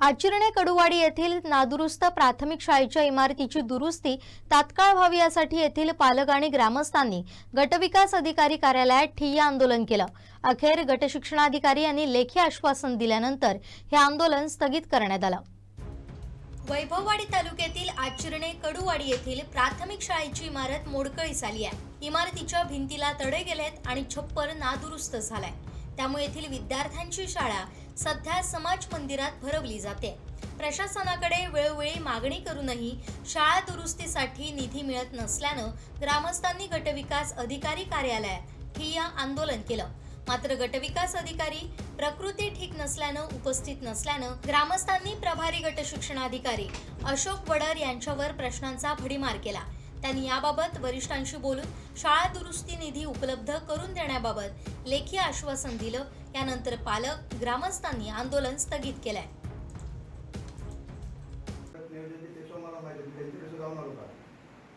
आचिरणे कडुवाडी येथील नादुरुस्त प्राथमिक शाळेच्या इमारतीची दुरुस्ती तात्काळ व्हावी यासाठी येथील पालक आणि ग्रामस्थांनी गटविकास अधिकारी कार्यालयात ठिय्या आंदोलन केलं. अखेर गटशिक्षणाधिकारी यांनी लेखी आश्वासन दिल्यानंतर हे आंदोलन स्थगित करण्यात आलं. वैभववाडी तालुक्यातील आचिरणे कडुवाडी येथील प्राथमिक शाळेची इमारत मोडकळीस आली आहे. इमारतीच्या भिंतीला तडे गेलेत आणि छप्पर नादुरुस्त झालाय. त्यामुळे येथील विद्यार्थ्यांची शाळा सध्या समाज मंदिरात भरवली जाते. प्रशासनाकडे वेळोवेळी मागणी करूनही शाळा दुरुस्तीसाठी निधी मिळत नसल्यानं ग्रामस्थांनी गटविकास अधिकारी कार्यालयात ठिय्या आंदोलन केलं. मात्र गटविकास अधिकारी प्रकृती ठीक नसल्यानं उपस्थित नसल्यानं ग्रामस्थांनी प्रभारी गट शिक्षणाधिकारी अशोक वडर यांच्यावर प्रश्नांचा भडीमार केला. त्यांनी याबाबत वरिष्ठांशी बोलून शाळा दुरुस्ती निधी उपलब्ध करून देण्याबाबत लेखी आश्वासन दिलं. यानंतर पालक ग्रामस्थांनी आंदोलन स्थगित केलंय.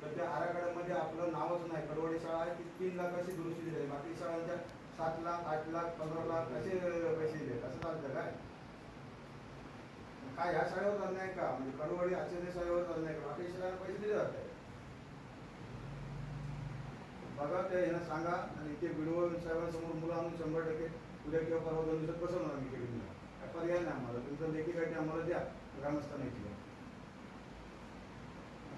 तर त्या आराखड्यामध्ये आपलं नावच नाही. कडवडी शाळा आहे ती तीन लाख अशी दुरुस्ती दिली आहे. बाकी शाळांच्या सात लाख आठ लाख पंधरा लाख असे पैसे दिले असं चालतं काय? काय ह्या शाळेवर चालणार नाही का? म्हणजे कडवडी आचार्य शाळेवर चालणार नाही का? बाकी शाळांना पैसे दिले जात आहे बघा ते यांना सांगा. आणि ते व्हिडिओ साहेबांसमोर मुलं आणून शंभर टक्के उद्या किंवा परवा दोन दिवसात बसवणार मी केली काय पर्याय नाही आम्हाला. तुमचं लेखी काय आम्हाला द्या. ग्रामस्थांना इथे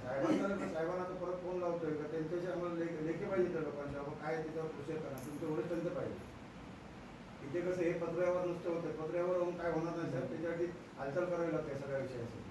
साहेबांना साहेबांना तर परत फोन लावतोय. का त्यांच्याशी आम्हाला लेख लेखी पाहिजे त्या लोकांच्या बाबा काय त्याच्यावर प्रोसेस करा तुमचं वरिष्ठांचं पाहिजे. इथे कसं हे पत्र्यावर नुसतं होतं पत्र्यावर काय होणार नाही साहेब? त्याच्यासाठी हालचाल करावी लागते सगळ्या विषयासाठी.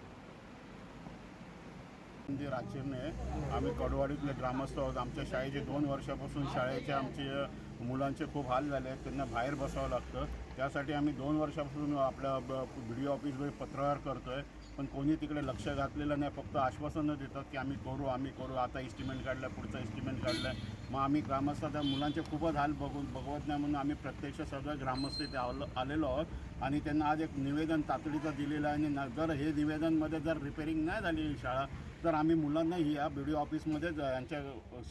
मंदिर आचरणे आम्ही कडवाडीतले ग्रामस्थ आहोत. आमच्या शाळेचे दोन वर्षापासून शाळेचे आमचे मुलांचे खूप हाल झाले आहेत. त्यांना बाहेर बसावं लागतं. त्यासाठी आम्ही दोन वर्षापासून आपल्या बी डी ऑफिसमध्ये पत्रव्यवहार करतो आहे पण कोणी तिकडे लक्ष घातलेलं नाही. फक्त आश्वासनं देतात की आम्ही करू आम्ही करू. आता इस्टिमेंट काढलं पुढचं इस्टिमेंट काढलं आहे मग आम्ही ग्रामस्थ त्या मुलांचे खूपच हाल बघून बघवत नाही म्हणून आम्ही प्रत्यक्ष सगळं ग्रामस्थ इथे आलो आलेलो आहोत. आणि त्यांना आज एक निवेदन तातडीचं दिलेलं आहे. आणि न- जर हे निवेदनमध्ये जर रिपेरिंग नाही झाली शाळा तर आम्ही मुलांना ही या बी डी ऑफिसमध्येच यांच्या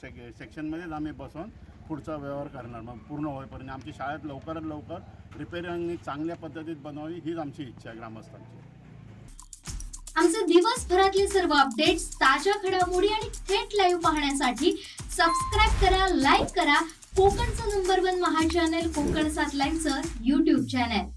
सेक सेक्शनमध्येच आम्ही बसवून पुढचा व्यवहार करणार. मग पूर्ण होईपर्यंत आमची शाळेत लवकरात लवकर रिपेरिंग चांगल्या पद्धतीत बनवावी हीच आमची इच्छा आहे ग्रामस्थांची. आमचे दिवसभरातले सर्व अपडेट्स ताज्या घडामोडी आणि थेट लाईव्ह पाहण्यासाठी सबस्क्राईब करा लाईक करा. कोकणचं नंबर वन महा चॅनल कोकण सात लाईनचं युट्यूब चॅनल